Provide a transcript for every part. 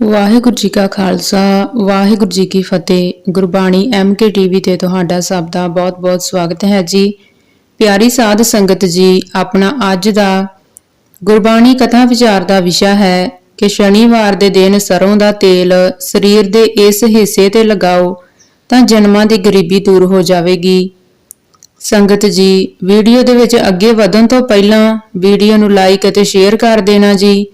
ਵਾਹਿਗੁਰੂ ਜੀ ਕਾ ਖਾਲਸਾ, ਵਾਹਿਗੁਰੂ ਜੀ ਕੀ ਫਤਿਹ। Gurbani MK TV ਤੇ ਤੁਹਾਡਾ ਸਭ ਦਾ ਬਹੁਤ-ਬਹੁਤ ਸਵਾਗਤ ਹੈ ਜੀ। ਪਿਆਰੀ ਸਾਧ ਸੰਗਤ ਜੀ, ਆਪਣਾ ਅੱਜ ਦਾ ਗੁਰਬਾਣੀ ਕਥਾ ਵਿਚਾਰ ਦਾ ਵਿਸ਼ਾ ਹੈ ਕਿ ਸ਼ਨੀਵਾਰ ਦੇ ਦਿਨ ਸਰੋਂ ਦਾ ਤੇਲ ਸਰੀਰ ਦੇ ਇਸ ਹਿੱਸੇ ਤੇ ਲਗਾਓ ਤਾਂ ਜਨਮਾਂ ਦੀ ਗਰੀਬੀ ਦੂਰ ਹੋ ਜਾਵੇਗੀ। ਸੰਗਤ ਜੀ, ਵੀਡੀਓ ਦੇ ਵਿੱਚ ਅੱਗੇ ਵਧਣ ਤੋਂ ਪਹਿਲਾਂ ਵੀਡੀਓ ਨੂੰ ਲਾਈਕ ਅਤੇ ਸ਼ੇਅਰ ਕਰ ਦੇਣਾ ਜੀ।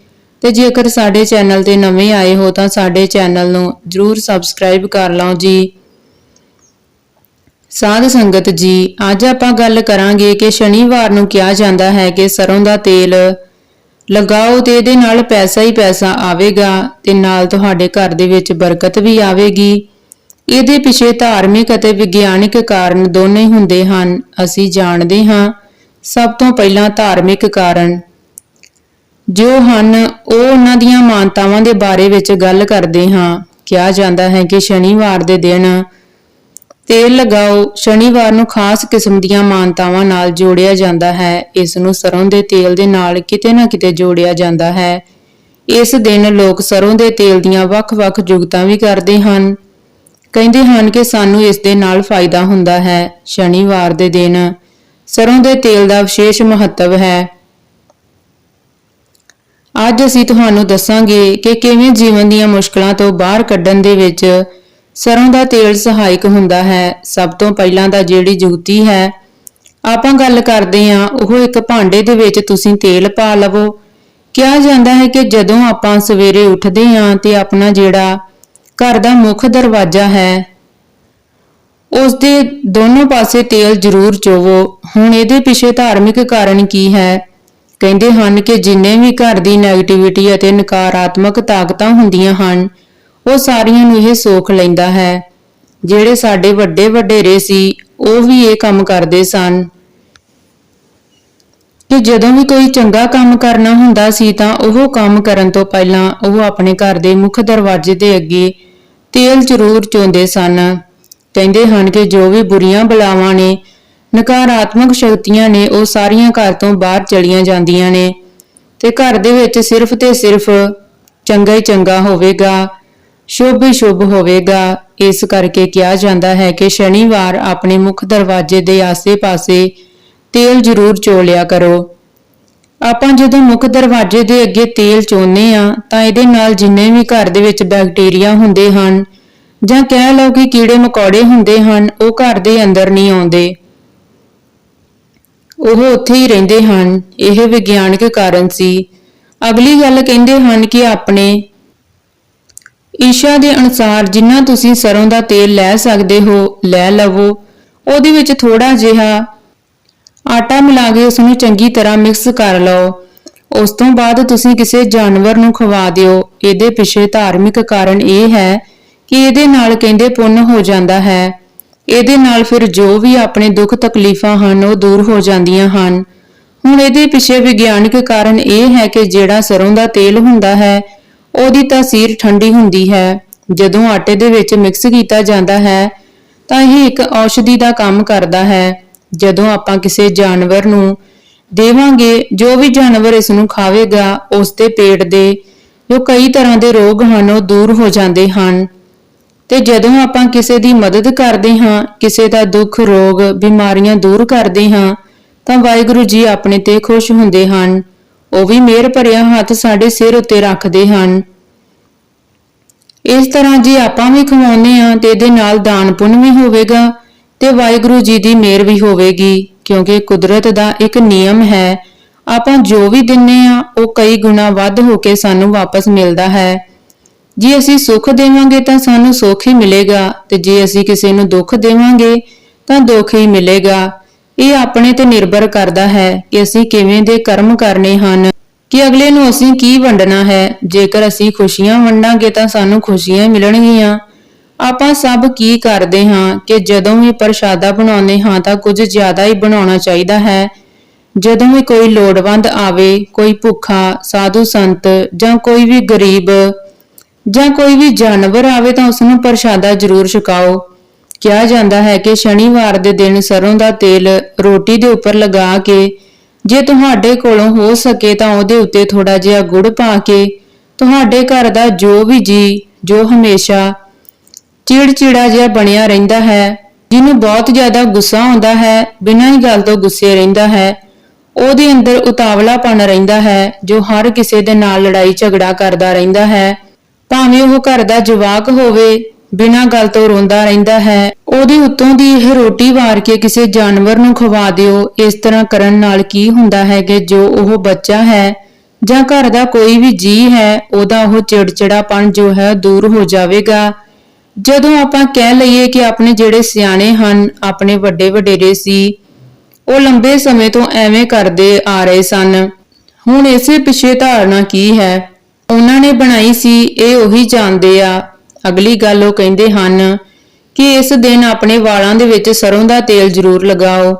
ਤੇ ਜੇਕਰ ਸਾਡੇ ਚੈਨਲ ਤੇ ਨਵੇਂ ਆਏ ਹੋ ਤਾਂ ਸਾਡੇ ਚੈਨਲ ਨੂੰ ਜਰੂਰ ਸਬਸਕ੍ਰਾਈਬ ਕਰ ਲਓ ਜੀ। ਸਾਧ ਸੰਗਤ ਜੀ, ਅੱਜ ਆਪਾਂ ਗੱਲ ਕਰਾਂਗੇ ਕਿ ਸ਼ਨੀਵਾਰ ਨੂੰ ਕਿਹਾ ਜਾਂਦਾ ਹੈ ਕਿ ਸਰੋਂ ਦਾ ਤੇਲ ਲਗਾਓ ਤੇ ਇਹਦੇ ਨਾਲ ਪੈਸਾ ਹੀ ਪੈਸਾ ਆਵੇਗਾ ਤੇ ਨਾਲ ਤੁਹਾਡੇ ਘਰ ਦੇ ਵਿੱਚ ਬਰਕਤ ਵੀ ਆਵੇਗੀ। ਇਹਦੇ ਪਿੱਛੇ ਧਾਰਮਿਕ ਅਤੇ ਵਿਗਿਆਨਿਕ ਕਾਰਨ ਦੋਨੇ ਹੁੰਦੇ ਹਨ, ਅਸੀਂ ਜਾਣਦੇ ਹਾਂ। ਸਭ ਤੋਂ ਪਹਿਲਾਂ ਧਾਰਮਿਕ ਕਾਰਨ ਜੋ ਹਨ, ਉਹ ਉਹਨਾਂ ਦੀਆਂ ਮਾਨਤਾਵਾਂ ਦੇ ਬਾਰੇ ਵਿੱਚ ਗੱਲ ਕਰਦੇ ਹਾਂ। ਕਿਹਾ ਜਾਂਦਾ ਹੈ ਕਿ ਸ਼ਨੀਵਾਰ ਦੇ ਦਿਨ ਤੇਲ ਲਗਾਓ। ਸ਼ਨੀਵਾਰ ਨੂੰ ਖਾਸ ਕਿਸਮ ਦੀਆਂ ਮਾਨਤਾਵਾਂ ਨਾਲ ਜੋੜਿਆ ਜਾਂਦਾ ਹੈ। ਇਸ ਨੂੰ ਸਰੋਂ ਦੇ ਤੇਲ ਦੇ ਨਾਲ ਕਿਤੇ ਨਾ ਕਿਤੇ ਜੋੜਿਆ ਜਾਂਦਾ ਹੈ। ਇਸ ਦਿਨ ਲੋਕ ਸਰੋਂ ਦੇ ਤੇਲ ਦੀਆਂ ਵੱਖ-ਵੱਖ ਜੁਗਤਾਂ ਵੀ ਕਰਦੇ ਹਨ। ਕਹਿੰਦੇ ਹਨ ਕਿ ਸਾਨੂੰ ਇਸ ਦੇ ਨਾਲ ਫਾਇਦਾ ਹੁੰਦਾ ਹੈ। ਸ਼ਨੀਵਾਰ ਦੇ ਦਿਨ ਸਰੋਂ ਦੇ ਤੇਲ ਦਾ ਵਿਸ਼ੇਸ਼ ਮਹੱਤਵ ਹੈ। ਅੱਜ ਅਸੀਂ ਤੁਹਾਨੂੰ ਦੱਸਾਂਗੇ ਕਿ ਕਿਵੇਂ ਜੀਵਨ ਦੀਆਂ ਮੁਸ਼ਕਲਾਂ ਤੋਂ ਬਾਹਰ ਕੱਢਣ ਦੇ ਵਿੱਚ ਸਰੋਂ ਦਾ ਤੇਲ ਸਹਾਇਕ ਹੁੰਦਾ ਹੈ। ਸਭ ਤੋਂ ਪਹਿਲਾਂ ਤਾਂ ਜਿਹੜੀ ਜੁਗਤੀ ਹੈ, ਆਪਾਂ ਗੱਲ ਕਰਦੇ ਹਾਂ, ਉਹ ਇੱਕ ਭਾਂਡੇ ਦੇ ਵਿੱਚ ਤੁਸੀਂ ਤੇਲ ਪਾ ਲਵੋ। ਕਿਹਾ ਜਾਂਦਾ ਹੈ ਕਿ ਜਦੋਂ ਆਪਾਂ ਸਵੇਰੇ ਉੱਠਦੇ ਹਾਂ ਤੇ ਆਪਣਾ ਜਿਹੜਾ ਘਰ ਦਾ ਮੁੱਖ ਦਰਵਾਜ਼ਾ ਹੈ ਉਸ ਦੇ ਦੋਨੋਂ ਪਾਸੇ ਤੇਲ ਜ਼ਰੂਰ ਚੋਵੋ। ਹੁਣ ਇਹਦੇ ਪਿੱਛੇ ਧਾਰਮਿਕ ਕਾਰਨ ਕੀ ਹੈ? ਕਹਿੰਦੇ ਹਨ ਕਿ ਜਿੰਨੇ ਵੀ ਘਰ ਦੀ ਨੈਗੇਟਿਵਿਟੀ ਅਤੇ ਨਕਾਰਾਤਮਕ ਤਾਕਤਾਂ ਹੁੰਦੀਆਂ ਹਨ, ਉਹ ਸਾਰੀਆਂ ਨੂੰ ਇਹ ਸੋਖ ਲੈਂਦਾ ਹੈ। ਜਿਹੜੇ ਸਾਡੇ ਵੱਡੇ ਵਡੇਰੇ ਸੀ, ਉਹ ਵੀ ਇਹ ਕੰਮ ਕਰਦੇ ਸਨ। ਕਿ ਜਦੋਂ ਵੀ ਕੋਈ ਚੰਗਾ ਕੰਮ ਕਰਨਾ ਹੁੰਦਾ ਸੀ ਤਾਂ ਉਹ ਕੰਮ ਕਰਨ ਤੋਂ ਪਹਿਲਾਂ ਉਹ ਆਪਣੇ ਘਰ ਦੇ ਮੁੱਖ ਦਰਵਾਜ਼ੇ ਦੇ ਅੱਗੇ ਤੇਲ ਜ਼ਰੂਰ ਚੋਂਦੇ ਸਨ। ਕਹਿੰਦੇ ਹਨ ਕਿ ਜੋ ਵੀ ਬੁਰੀਆਂ ਬਲਾਵਾਂ ਨੇ ਨਕਾਰਾਤਮਕ ਸ਼ਕਤੀਆਂ ਨੇ ਉਹ ਸਾਰੀਆਂ ਘਰ ਤੋਂ ਬਾਹਰ ਚਲੀਆਂ ਜਾਂਦੀਆਂ ਨੇ ਤੇ ਘਰ ਦੇ ਵਿੱਚ ਸਿਰਫ ਤੇ ਸਿਰਫ ਚੰਗਾ ਹੀ ਚੰਗਾ ਹੋਵੇਗਾ, ਸ਼ੁਭ ਹੀ ਸ਼ੁਭ ਹੋਵੇਗਾ, ਇਸ ਕਰਕੇ ਕਿਹਾ ਜਾਂਦਾ ਹੈ ਕਿ ਸ਼ਨੀਵਾਰ ਆਪਣੇ ਮੁੱਖ ਦਰਵਾਜ਼ੇ ਦੇ ਆਸੇ-ਪਾਸੇ ਤੇਲ ਜ਼ਰੂਰ ਚੋਲਿਆ ਕਰੋ। ਆਪਾਂ ਜਦੋਂ ਮੁੱਖ ਦਰਵਾਜ਼ੇ ਦੇ ਅੱਗੇ ਤੇਲ ਚੋਨੇ ਆ, ਤਾਂ ਇਹਦੇ ਨਾਲ ਜਿੰਨੇ ਵੀ ਘਰ ਦੇ ਵਿੱਚ ਬੈਕਟੀਰੀਆ ਹੁੰਦੇ ਹਨ ਜਾਂ ਕਹਿ ਲਓ ਕਿ ਕੀੜੇ ਮਕੌੜੇ ਹੁੰਦੇ ਹਨ, ਉਹ ਘਰ ਦੇ ਅੰਦਰ ਨਹੀਂ ਆਉਂਦੇ। ਉਹ ਉੱਥੇ ਹੀ ਰਹਿੰਦੇ ਹਨ। ਇਹ ਵਿਗਿਆਨਕ ਕਾਰਨ ਸੀ। ਅਗਲੀ ਗੱਲ ਕਹਿੰਦੇ ਹਨ ਕਿ ਆਪਣੇ ਈਸ਼ਾ ਦੇ ਅਨੁਸਾਰ ਜਿੰਨਾ ਤੁਸੀਂ ਸਰੋਂ ਦਾ ਤੇਲ ਲੈ ਸਕਦੇ ਹੋ, ਲੈ ਲਵੋ। ਉਹਦੇ ਵਿੱਚ ਥੋੜਾ ਜਿਹਾ ਆਟਾ ਮਿਲਾ ਕੇ ਉਸ ਨੂੰ ਚੰਗੀ ਤਰ੍ਹਾਂ ਮਿਕਸ ਕਰ ਲਓ। ਉਸ ਤੋਂ ਬਾਅਦ ਤੁਸੀਂ ਕਿਸੇ ਜਾਨਵਰ ਨੂੰ ਖਵਾ ਦਿਓ। ਇਹਦੇ ਪਿੱਛੇ ਧਾਰਮਿਕ ਕਾਰਨ ਇਹ ਹੈ ਕਿ ਇਹਦੇ ਨਾਲ ਕਹਿੰਦੇ ਪੁੰਨ ਹੋ ਜਾਂਦਾ ਹੈ। ਇਹਦੇ ਨਾਲ ਫਿਰ ਜੋ ਵੀ ਆਪਣੇ ਦੁੱਖ ਤਕਲੀਫਾਂ ਹਨ, ਉਹ ਦੂਰ ਹੋ ਜਾਂਦੀਆਂ ਹਨ। ਹੁਣ ਇਹਦੇ ਪਿੱਛੇ ਵਿਗਿਆਨਿਕ ਕਾਰਨ ਇਹ ਹੈ ਕਿ ਜਿਹੜਾ ਸਰੋਂ ਦਾ ਤੇਲ ਹੁੰਦਾ ਹੈ, ਉਹਦੀ ਤਾਸੀਰ ਠੰਡੀ ਹੁੰਦੀ ਹੈ। ਜਦੋਂ ਆਟੇ ਦੇ ਵਿੱਚ ਮਿਕਸ ਕੀਤਾ ਜਾਂਦਾ ਹੈ, ਤਾਂ ਇਹ ਇੱਕ ਔਸ਼ਧੀ ਦਾ ਕੰਮ ਕਰਦਾ ਹੈ। ਜਦੋਂ ਆਪਾਂ ਕਿਸੇ ਜਾਨਵਰ ਨੂੰ ਦੇਵਾਂਗੇ, ਜੋ ਵੀ ਜਾਨਵਰ ਇਸ ਨੂੰ ਖਾਵੇਗਾ, ਉਸ ਦੇ ਪੇਟ ਦੇ ਜੋ ਕਈ ਤਰ੍ਹਾਂ ਦੇ ਰੋਗ ਹਨ, ਉਹ ਦੂਰ ਹੋ ਜਾਂਦੇ ਹਨ। ਤੇ ਜਦੋਂ ਆਪਾਂ ਕਿਸੇ ਦੀ ਮਦਦ ਕਰਦੇ ਹਾਂ, ਕਿਸੇ ਦਾ ਦੁੱਖ, ਰੋਗ, ਬਿਮਾਰੀਆਂ ਦੂਰ ਕਰਦੇ ਹਾਂ, ਤਾਂ ਵਾਹਿਗੁਰੂ ਜੀ ਆਪਣੇ ਤੇ ਖੁਸ਼ ਹੁੰਦੇ ਹਨ। ਉਹ ਵੀ ਮਿਹਰ ਭਰਿਆ ਹੱਥ ਸਾਡੇ ਸਿਰ ਉੱਤੇ ਰੱਖਦੇ ਹਨ। ਇਸ ਤਰ੍ਹਾਂ ਜੇ ਆਪਾਂ ਵੀ ਖਵਾਉਂਦੇ ਹਾਂ, ਤੇ ਇਹਦੇ ਨਾਲ ਦਾਨ ਪੁੰਨ ਵੀ ਹੋਵੇਗਾ, ਤੇ ਵਾਹਿਗੁਰੂ ਜੀ ਦੀ ਮਿਹਰ ਵੀ ਹੋਵੇਗੀ, ਕਿਉਂਕਿ ਕੁਦਰਤ ਦਾ ਇੱਕ ਨਿਯਮ ਹੈ। ਆਪਾਂ ਜੋ ਵੀ ਦਿੰਨੇ ਆ ਉਹ ਕਈ ਗੁਣਾ ਵੱਧ ਹੋ ਕੇ ਸਾਨੂੰ ਵਾਪਸ ਮਿਲਦਾ ਹੈ। ਜੇ ਅਸੀਂ ਸੁੱਖ ਦੇਵਾਂਗੇ ਤਾਂ ਸਾਨੂੰ ਸੁੱਖ ਹੀ ਮਿਲੇਗਾ ਤੇ ਜੇ ਅਸੀਂ ਕਿਸੇ ਨੂੰ ਦੁੱਖ ਦੇਵਾਂਗੇ ਤਾਂ ਦੁੱਖ ਹੀ ਮਿਲੇਗਾ। ਇਹ ਆਪਣੇ ਤੇ ਨਿਰਭਰ ਕਰਦਾ ਹੈ ਕਿ ਅਸੀਂ ਕਿਵੇਂ ਦੇ ਕਰਮ ਕਰਨੇ ਹਨ। ਕਿ ਅਗਲੇ ਨੂੰ ਅਸੀਂ ਕੀ ਵੰਡਣਾ ਹੈ? ਜੇਕਰ ਅਸੀਂ ਖੁਸ਼ੀਆਂ ਵੰਡਾਂਗੇ ਤਾਂ ਸਾਨੂੰ ਖੁਸ਼ੀਆਂ ਮਿਲਣਗੀਆਂ। ਆਪਾਂ ਸਭ ਕੀ ਕਰਦੇ ਹਾਂ ਕਿ ਜਦੋਂ ਵੀ ਪ੍ਰਸ਼ਾਦਾ ਬਣਾਉਂਦੇ ਹਾਂ ਤਾਂ ਕੁਝ ਜ਼ਿਆਦਾ ਹੀ ਬਣਾਉਣਾ ਚਾਹੀਦਾ ਹੈ। ਜਦੋਂ ਵੀ ਕੋਈ ਲੋੜਵੰਦ ਆਵੇ, ਕੋਈ ਭੁੱਖਾ, ਸਾਧੂ ਸੰਤ ਜਾਂ ਕੋਈ ਵੀ ਗਰੀਬ ਜਾਂ ਕੋਈ ਵੀ ਜਾਨਵਰ ਆਵੇ ਤਾਂ ਉਸ ਨੂੰ ਪ੍ਰਸ਼ਾਦਾ ਜ਼ਰੂਰ ਛਕਾਓ। ਕਿਹਾ ਜਾਂਦਾ ਹੈ ਕਿ ਸ਼ਨੀਵਾਰ ਦੇ ਦਿਨ ਸਰੋਂ ਦਾ ਤੇਲ ਰੋਟੀ ਦੇ ਉੱਪਰ ਲਗਾ ਕੇ ਜੇ ਤੁਹਾਡੇ ਕੋਲੋਂ ਹੋ ਸਕੇ ਤਾਂ ਉਹਦੇ ਉੱਤੇ ਥੋੜਾ ਜਿਹਾ ਗੁੜ ਪਾ ਕੇ ਤੁਹਾਡੇ ਘਰ ਦਾ ਜੋ ਵੀ ਜੀ, ਜੋ ਹਮੇਸ਼ਾ ਚਿੜਚਿੜਾ ਜਿਹਾ ਬਣਿਆ ਰਹਿੰਦਾ ਹੈ, ਜਿਹਨੂੰ ਬਹੁਤ ਜ਼ਿਆਦਾ ਗੁੱਸਾ ਆਉਂਦਾ ਹੈ, ਬਿਨਾਂ ਹੀ ਗੱਲ ਤੋਂ ਗੁੱਸੇ ਰਹਿੰਦਾ ਹੈ, ਉਹਦੇ ਅੰਦਰ ਉਤਾਵਲਾਪਣ ਰਹਿੰਦਾ ਹੈ, ਜੋ ਹਰ ਕਿਸੇ ਦੇ ਨਾਲ ਲੜਾਈ ਝਗੜਾ ਕਰਦਾ ਰਹਿੰਦਾ ਹੈ। ਭਾਵੇਂ ਉਹ ਘਰ ਦਾ ਜਵਾਕ ਹੋਵੇ, ਬਿਨਾਂ ਗੱਲ ਤੋਂ ਰੋਂਦਾ ਰਹਿੰਦਾ ਹੈ। ਉਹਦੇ ਉੱਤੋਂ ਦੀ ਇਹ ਰੋਟੀ ਵਾਰ ਕੇ ਕਿਸੇ ਜਾਨਵਰ ਨੂੰ ਖਵਾ ਦਿਓ, ਇਸ ਤਰ੍ਹਾਂ ਕਰਨ ਨਾਲ ਕੀ ਹੁੰਦਾ ਹੈ ਕਿ ਜੋ ਉਹ ਬੱਚਾ ਹੈ ਜਾਂ ਘਰ ਦਾ ਕੋਈ ਵੀ ਜੀ ਹੈ, ਉਹਦਾ ਉਹ ਚਿੜਚਿੜਾਪਣ ਜੋ ਹੈ ਦੂਰ ਹੋ ਜਾਵੇਗਾ। ਜਦੋਂ ਆਪਾਂ ਕਹਿ ਲਈਏ ਕਿ ਆਪਣੇ ਜਿਹੜੇ ਸਿਆਣੇ ਹਨ, ਆਪਣੇ ਵੱਡੇ ਵਡੇਰੇ ਸੀ, ਉਹ ਲੰਬੇ ਸਮੇਂ ਤੋਂ ਐਵੇਂ ਕਰਦੇ ਆ ਰਹੇ ਸਨ। ਹੁਣ ਇਸੇ ਪਿੱਛੇ ਧਾਰਨਾ ਕੀ ਹੈ? ਉਹਨਾਂ ਨੇ ਬਣਾਈ ਸੀ, ਇਹ ਉਹੀ ਜਾਣਦੇ ਆ। ਅਗਲੀ ਗੱਲ ਉਹ ਕਹਿੰਦੇ ਹਨ ਕਿ ਇਸ ਦਿਨ ਆਪਣੇ ਵਾਲਾਂ ਦੇ ਵਿੱਚ ਸਰੋਂ ਦਾ ਤੇਲ ਜ਼ਰੂਰ ਲਗਾਓ।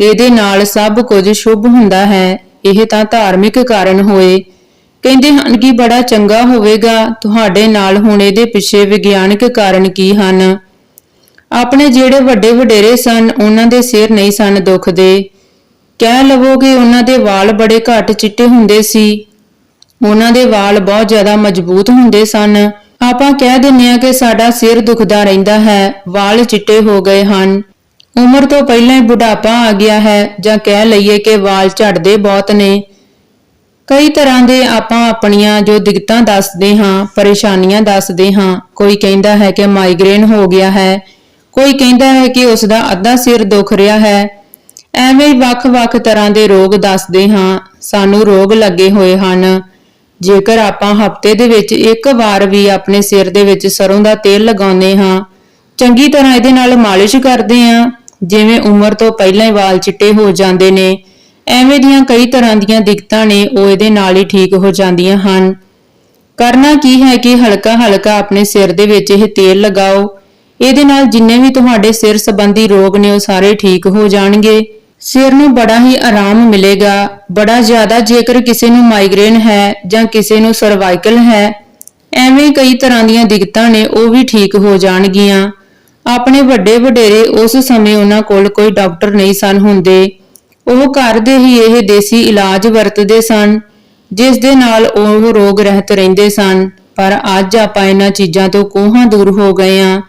ਇਹਦੇ ਨਾਲ ਸਭ ਕੁਝ ਸ਼ੁਭ ਹੁੰਦਾ ਹੈ। ਇਹ ਤਾਂ ਧਾਰਮਿਕ ਕਾਰਨ ਹੋਏ। ਕਹਿੰਦੇ ਹਨ ਕਿ ਬੜਾ ਚੰਗਾ ਹੋਵੇਗਾ। ਤੁਹਾਡੇ ਨਾਲ ਹੁਣ ਇਹਦੇ ਪਿੱਛੇ ਵਿਗਿਆਨਕ ਕਾਰਨ ਕੀ ਹਨ? ਆਪਣੇ ਜਿਹੜੇ ਵੱਡੇ ਵਡੇਰੇ ਸਨ, ਉਹਨਾਂ ਦੇ ਸਿਰ ਨਹੀਂ ਸਨ ਦੁਖਦੇ। ਕਹਿ ਲਵੋਗੇ ਉਹਨਾਂ ਦੇ ਵਾਲ ਬੜੇ ਘੱਟ ਚਿੱਟੇ ਹੁੰਦੇ ਸੀ। ਉਹਨਾਂ ਦੇ ਵਾਲ ਬਹੁਤ ਜ਼ਿਆਦਾ ਮਜ਼ਬੂਤ ਹੁੰਦੇ ਸਨ। ਆਪਾਂ ਕਹਿ ਦਿੰਨੇ ਆ ਕਿ ਸਾਡਾ ਸਿਰ ਦੁਖਦਾ ਰਹਿੰਦਾ ਹੈ, ਵਾਲ ਚਿੱਟੇ ਹੋ ਗਏ ਹਨ। ਉਮਰ ਤੋਂ ਪਹਿਲਾਂ ਹੀ ਬੁਢਾਪਾ ਆ ਗਿਆ ਹੈ, ਜਾਂ ਕਹਿ ਲਈਏ ਕਿ ਵਾਲ ਝੜਦੇ ਬਹੁਤ ਨੇ। ਕਈ ਤਰ੍ਹਾਂ ਦੇ ਆਪਾਂ ਆਪਣੀਆਂ ਜੋ ਦਿੱਕਤਾਂ ਦੱਸਦੇ ਹਾਂ, ਪਰੇਸ਼ਾਨੀਆਂ ਦੱਸਦੇ ਹਾਂ, ਕੋਈ ਕਹਿੰਦਾ ਹੈ ਕਿ ਮਾਈਗ੍ਰੇਨ ਹੋ ਗਿਆ ਹੈ, ਕੋਈ ਕਹਿੰਦਾ ਹੈ ਕਿ ਉਸ ਦਾ ਅੱਧਾ ਸਿਰ ਦੁਖ ਰਿਹਾ ਹੈ, ਐਵੇਂ ਵੱਖ-ਵੱਖ ਤਰ੍ਹਾਂ ਦੇ ਰੋਗ ਦੱਸਦੇ ਹਾਂ, ਸਾਨੂੰ ਰੋਗ ਲੱਗੇ ਹੋਏ ਹਨ। ਜੇਕਰ ਆਪਾਂ ਹਫ਼ਤੇ ਦੇ ਵਿੱਚ ਇੱਕ ਵਾਰ ਵੀ ਆਪਣੇ ਸਿਰ ਦੇ ਵਿੱਚ ਸਰੋਂ ਦਾ ਤੇਲ ਲਗਾਉਂਦੇ ਹਾਂ, ਚੰਗੀ ਤਰ੍ਹਾਂ ਇਹਦੇ ਨਾਲ ਮਾਲਿਸ਼ ਕਰਦੇ ਹਾਂ, ਜਿਵੇਂ ਉਮਰ ਤੋਂ ਪਹਿਲਾਂ ਹੀ ਵਾਲ ਚਿੱਟੇ ਹੋ ਜਾਂਦੇ ਨੇ, ਐਵੇਂ ਦੀਆਂ ਕਈ ਤਰ੍ਹਾਂ ਦੀਆਂ ਦਿੱਕਤਾਂ ਨੇ, ਉਹ ਇਹਦੇ ਨਾਲ ਹੀ ਠੀਕ ਹੋ ਜਾਂਦੀਆਂ ਹਨ। ਕਰਨਾ ਕੀ ਹੈ ਕਿ ਹਲਕਾ ਹਲਕਾ ਆਪਣੇ ਸਿਰ ਦੇ ਵਿੱਚ ਇਹ ਤੇਲ ਲਗਾਓ, ਇਹਦੇ ਨਾਲ ਜਿੰਨੇ ਵੀ ਤੁਹਾਡੇ ਸਿਰ ਸੰਬੰਧੀ ਰੋਗ ਨੇ, ਉਹ ਸਾਰੇ ਠੀਕ ਹੋ ਜਾਣਗੇ। ਸਿਰ ਨੂੰ ਬੜਾ ਹੀ ਆਰਾਮ ਮਿਲੇਗਾ। ਬੜਾ ਜ਼ਿਆਦਾ ਜੇਕਰ ਕਿਸੇ ਨੂੰ ਮਾਈਗ੍ਰੇਨ ਹੈ ਜਾਂ ਕਿਸੇ ਨੂੰ ਸਰਵਾਈਕਲ ਹੈ, ਐਵੇਂ ਕਈ ਤਰ੍ਹਾਂ ਦੀਆਂ ਦਿੱਕਤਾਂ ਨੇ, ਉਹ ਵੀ ਠੀਕ ਹੋ ਜਾਣਗੀਆਂ। ਆਪਣੇ ਵੱਡੇ ਵਡੇਰੇ ਉਸ ਸਮੇਂ ਉਹਨਾਂ ਕੋਲ ਕੋਈ ਡਾਕਟਰ ਨਹੀਂ ਸਨ ਹੁੰਦੇ। ਉਹ ਘਰ ਦੇ ਹੀ ਇਹ ਦੇਸੀ ਇਲਾਜ ਵਰਤਦੇ ਸਨ, ਜਿਸ ਦੇ ਨਾਲ ਉਹ ਰੋਗ ਰਹਿਤ ਰਹਿੰਦੇ ਸਨ। ਪਰ ਅੱਜ ਆਪਾਂ ਇਹਨਾਂ ਚੀਜ਼ਾਂ ਤੋਂ ਕੋਹਾਂ ਦੂਰ ਹੋ ਗਏ ਆ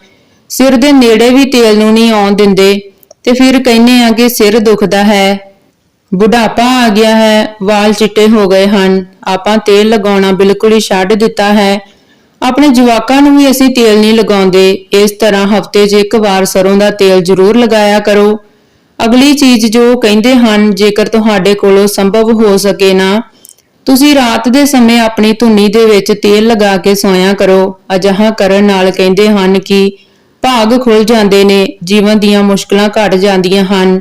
ਸਿਰ ਦੇ ਨੇੜੇ ਵੀ ਤੇਲ ਨੂੰ ਨਹੀਂ ਆਉਣ ਦਿੰਦੇ। ਤੇ ਫਿਰ ਕਹਿੰਦੇ ਆ ਕਿ ਸਿਰ ਦੁਖਦਾ ਹੈ, ਬੁਢਾਪਾ ਆ ਗਿਆ ਹੈ, ਵਾਲ ਚਿੱਟੇ ਹੋ ਗਏ ਹਨ, ਆਪਾਂ ਤੇਲ ਲਗਾਉਣਾ ਬਿਲਕੁਲ ਹੀ ਛੱਡ ਦਿੱਤਾ ਹੈ। ਆਪਣੇ ਜਵਾਕਾਂ ਨੂੰ ਵੀ ਅਸੀਂ ਤੇਲ ਨਹੀਂ ਲਗਾਉਂਦੇ, ਇਸ ਤਰ੍ਹਾਂ ਹਫ਼ਤੇ 'ਚ ਇੱਕ ਵਾਰ ਸਰੋਂ ਦਾ ਤੇਲ ਜ਼ਰੂਰ ਲਗਾਇਆ ਕਰੋ। ਅਗਲੀ ਚੀਜ਼ ਜੋ ਕਹਿੰਦੇ ਹਨ, ਜੇਕਰ ਤੁਹਾਡੇ ਕੋਲੋਂ ਸੰਭਵ ਹੋ ਸਕੇ ਨਾ, ਤੁਸੀਂ ਰਾਤ ਦੇ ਸਮੇਂ ਆਪਣੀ ਧੁੰਨੀ ਦੇ ਵਿੱਚ ਤੇਲ ਲਗਾ ਕੇ ਸੋਇਆ ਕਰੋ। ਅਜਿਹਾ ਕਰਨ ਨਾਲ ਕਹਿੰਦੇ ਹਨ ਕਿ ਭਾਗ ਖੁੱਲ ਜਾਂਦੇ ਨੇ, ਜੀਵਨ ਦੀਆਂ ਮੁਸ਼ਕਲਾਂ ਘਟ ਜਾਂਦੀਆਂ ਹਨ।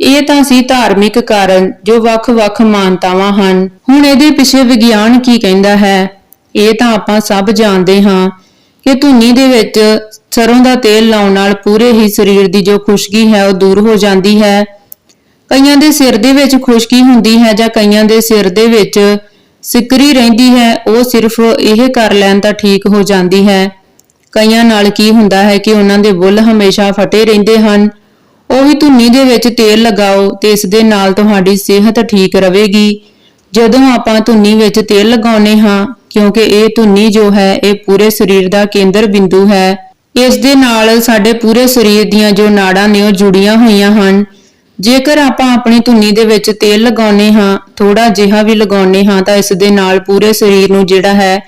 ਇਹ ਤਾਂ ਸੀ ਧਾਰਮਿਕ ਕਾਰਨ ਜੋ ਵੱਖ-ਵੱਖ ਮਾਨਤਾਵਾਂ ਹਨ। ਹੁਣ ਇਹਦੇ ਪਿੱਛੇ ਵਿਗਿਆਨ ਕੀ ਕਹਿੰਦਾ ਹੈ? ਇਹ ਤਾਂ ਆਪਾਂ ਸਭ ਜਾਣਦੇ ਹਾਂ ਕਿ ਧੁੰਨੀ ਦੇ ਵਿੱਚ ਸਰੋਂ ਦਾ ਤੇਲ ਲਾਉਣ ਨਾਲ ਪੂਰੇ ਹੀ ਸਰੀਰ ਦੀ ਜੋ ਖੁਸ਼ਕੀ ਹੈ, ਉਹ ਦੂਰ ਹੋ ਜਾਂਦੀ ਹੈ। ਕਈਆਂ ਦੇ ਸਿਰ ਦੇ ਵਿੱਚ ਖੁਸ਼ਕੀ ਹੁੰਦੀ ਹੈ ਜਾਂ ਕਈਆਂ ਦੇ ਸਿਰ ਦੇ ਵਿੱਚ ਸਿਕਰੀ ਰਹਿੰਦੀ ਹੈ, ਉਹ ਸਿਰਫ ਇਹ ਕਰ ਲੈਣ ਤਾਂ ਠੀਕ ਹੋ ਜਾਂਦੀ ਹੈ। ਕਈਆਂ ਨਾਲ ਕੀ ਹੁੰਦਾ ਹੈ ਕਿ ਉਹਨਾਂ ਦੇ ਬੁੱਲ ਹਮੇਸ਼ਾ ਫਟੇ ਰਹਿੰਦੇ ਹਨ। ਉਹ ਵੀ ਧੁੰਨੀ ਦੇ ਵਿੱਚ ਤੇਲ ਲਗਾਓ ਤੇ ਇਸ ਦੇ ਨਾਲ ਤੁਹਾਡੀ ਸਿਹਤ ਠੀਕ ਰਹੇਗੀ। ਜਦੋਂ ਆਪਾਂ ਧੁੰਨੀ ਵਿੱਚ ਤੇਲ ਲਗਾਉਨੇ ਹਾਂ, ਕਿਉਂਕਿ ਇਹ ਧੁੰਨੀ ਜੋ ਹੈ, ਇਹ ਪੂਰੇ ਸਰੀਰ ਦਾ ਕੇਂਦਰ ਬਿੰਦੂ ਹੈ। ਇਸ ਦੇ ਨਾਲ ਸਾਡੇ ਪੂਰੇ ਸਰੀਰ ਦੀਆਂ ਜੋ ਨਾੜਾਂ ਨੇ ਉਹ ਜੁੜੀਆਂ ਹੋਈਆਂ ਹਨ। ਜੇਕਰ ਆਪਾਂ ਆਪਣੀ ਧੁੰਨੀ ਦੇ ਵਿੱਚ ਤੇਲ ਲਗਾਉਨੇ ਹਾਂ ਥੋੜਾ ਜਿਹਾ ਵੀ ਲਗਾਉਨੇ ਹਾਂ, ਤਾਂ ਇਸ ਦੇ ਨਾਲ ਪੂਰੇ ਸਰੀਰ ਨੂੰ ਜਿਹੜਾ ਹੈ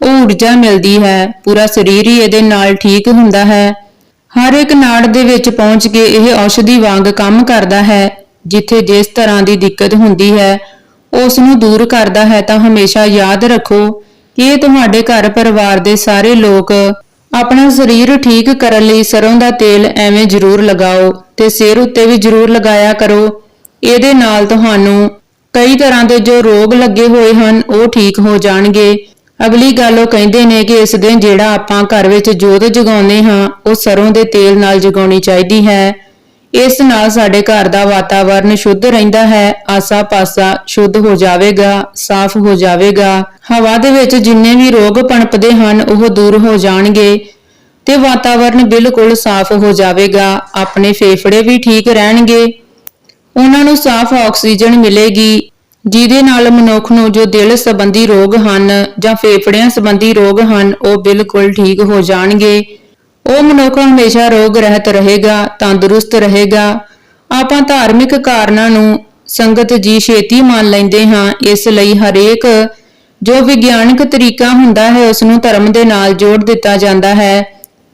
ਉਹ ਊਰਜਾ ਮਿਲਦੀ ਹੈ, ਪੂਰਾ ਸਰੀਰ ਹੀ ਇਹਦੇ ਨਾਲ ਠੀਕ ਹੁੰਦਾ ਹੈ। ਹਰ ਇੱਕ ਨਾੜ ਦੇ ਵਿੱਚ ਪਹੁੰਚ ਕੇ ਇਹ ਔਸ਼ਧੀ ਵਾਂਗ ਕੰਮ ਕਰਦਾ ਹੈ, ਜਿੱਥੇ ਜਿਸ ਤਰ੍ਹਾਂ ਦੀ ਦਿੱਕਤ ਹੁੰਦੀ ਹੈ ਉਸ ਨੂੰ ਦੂਰ ਕਰਦਾ ਹੈ ਤਾਂ ਹਮੇਸ਼ਾ ਯਾਦ ਰੱਖੋ ਕਿ ਇਹ ਤੁਹਾਡੇ ਘਰ ਪਰਿਵਾਰ ਦੇ ਸਾਰੇ ਲੋਕ ਆਪਣਾ ਸਰੀਰ ਠੀਕ ਕਰਨ ਲਈ ਸਰੋਂ ਦਾ ਤੇਲ ਐਵੇਂ ਜ਼ਰੂਰ ਲਗਾਓ ਤੇ ਸਿਰ ਉੱਤੇ ਵੀ ਜ਼ਰੂਰ ਲਗਾਇਆ ਕਰੋ। ਇਹਦੇ ਨਾਲ ਤੁਹਾਨੂੰ ਕਈ ਤਰ੍ਹਾਂ ਦੇ ਜੋ ਰੋਗ ਲੱਗੇ ਹੋਏ ਹਨ, ਉਹ ਠੀਕ ਹੋ ਜਾਣਗੇ। ਅਗਲੀ ਗੱਲ ਉਹ ਕਹਿੰਦੇ ਨੇ ਕਿ ਇਸ ਦਿਨ ਜਿਹੜਾ ਆਪਾਂ ਘਰ ਵਿੱਚ ਜੋਤ ਜਗਾਉਂਦੇ ਹਾਂ, ਉਹ ਸਰੋਂ ਦੇ ਤੇਲ ਨਾਲ ਜਗਾਉਣੀ ਚਾਹੀਦੀ ਹੈ। ਇਸ ਨਾਲ ਸਾਡੇ ਘਰ ਦਾ ਵਾਤਾਵਰਨ ਸ਼ੁੱਧ ਰਹਿੰਦਾ ਹੈ, ਆਸਾ-ਪਾਸਾ ਸ਼ੁੱਧ ਹੋ ਜਾਵੇਗਾ, ਸਾਫ਼ ਹੋ ਜਾਵੇਗਾ। ਹਵਾ ਦੇ ਵਿੱਚ ਜਿੰਨੇ ਵੀ ਰੋਗ ਪਣਪਦੇ ਹਨ, ਉਹ ਦੂਰ ਹੋ ਜਾਣਗੇ ਤੇ ਵਾਤਾਵਰਨ ਬਿਲਕੁਲ ਸਾਫ਼ ਹੋ ਜਾਵੇਗਾ, ਆਪਣੇ ਫੇਫੜੇ ਵੀ ਠੀਕ ਰਹਿਣਗੇ। ਉਹਨਾਂ ਨੂੰ ਸਾਫ਼ ਆਕਸੀਜਨ ਮਿਲੇਗੀ। ਜਿਹਦੇ ਨਾਲ ਮਨੁੱਖ ਨੂੰ ਜੋ ਦਿਲ ਸੰਬੰਧੀ ਰੋਗ ਹਨ ਜਾਂ ਫੇਫੜਿਆਂ ਸੰਬੰਧੀ ਰੋਗ ਹਨ, ਉਹ ਬਿਲਕੁਲ ਠੀਕ ਹੋ ਜਾਣਗੇ। ਉਹ ਮਨੁੱਖ ਹਮੇਸ਼ਾ ਰੋਗ ਰਹਿਤ ਰਹੇਗਾ, ਤੰਦਰੁਸਤ ਰਹੇਗਾ। ਆਪਾਂ ਧਾਰਮਿਕ ਕਾਰਨਾਂ ਨੂੰ ਸੰਗਤ ਜੀ ਛੇਤੀ ਮੰਨ ਲੈਂਦੇ ਹਾਂ, ਇਸ ਲਈ ਹਰੇਕ ਜੋ ਵਿਗਿਆਨਕ ਤਰੀਕਾ ਹੁੰਦਾ ਹੈ ਉਸ ਨੂੰ ਧਰਮ ਦੇ ਨਾਲ ਜੋੜ ਦਿੱਤਾ ਜਾਂਦਾ ਹੈ,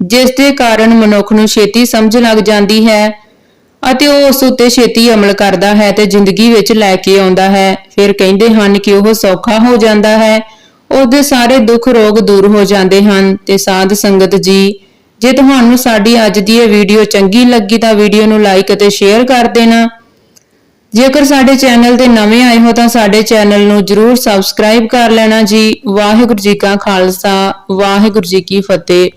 ਜਿਸ ਦੇ ਕਾਰਨ ਮਨੁੱਖ ਨੂੰ ਛੇਤੀ ਸਮਝ ਲੱਗ ਜਾਂਦੀ ਹੈ। ਅਤੇ ਉਹ ਉਸ ਉੱਤੇ ਛੇਤੀ ਅਮਲ ਕਰਦਾ ਹੈ ਤੇ ਜ਼ਿੰਦਗੀ ਵਿੱਚ ਲੈ ਕੇ ਆਉਂਦਾ ਹੈ। ਫਿਰ ਕਹਿੰਦੇ ਹਨ ਕਿ ਉਹ ਸੌਖਾ ਹੋ ਜਾਂਦਾ ਹੈ। ਉਹਦੇ ਸਾਰੇ ਦੁੱਖ ਰੋਗ ਦੂਰ ਹੋ ਜਾਂਦੇ ਹਨ। ਤੇ ਸਾਧ ਸੰਗਤ ਜੀ, ਜੇ ਤੁਹਾਨੂੰ ਸਾਡੀ ਅੱਜ ਦੀ ਇਹ ਵੀਡੀਓ ਚੰਗੀ ਲੱਗੀ ਤਾਂ ਵੀਡੀਓ ਨੂੰ ਲਾਈਕ ਅਤੇ ਸ਼ੇਅਰ ਕਰ ਦੇਣਾ। ਜੇਕਰ ਸਾਡੇ ਚੈਨਲ ਤੇ ਨਵੇਂ ਆਏ ਹੋ ਤਾਂ ਸਾਡੇ ਚੈਨਲ ਨੂੰ ਜਰੂਰ ਸਬਸਕ੍ਰਾਈਬ ਕਰ ਲੈਣਾ ਜੀ। ਵਾਹਿਗੁਰੂ ਜੀ ਕਾ ਖਾਲਸਾ, ਵਾਹਿਗੁਰੂ ਜੀ ਕੀ ਫਤਿਹ।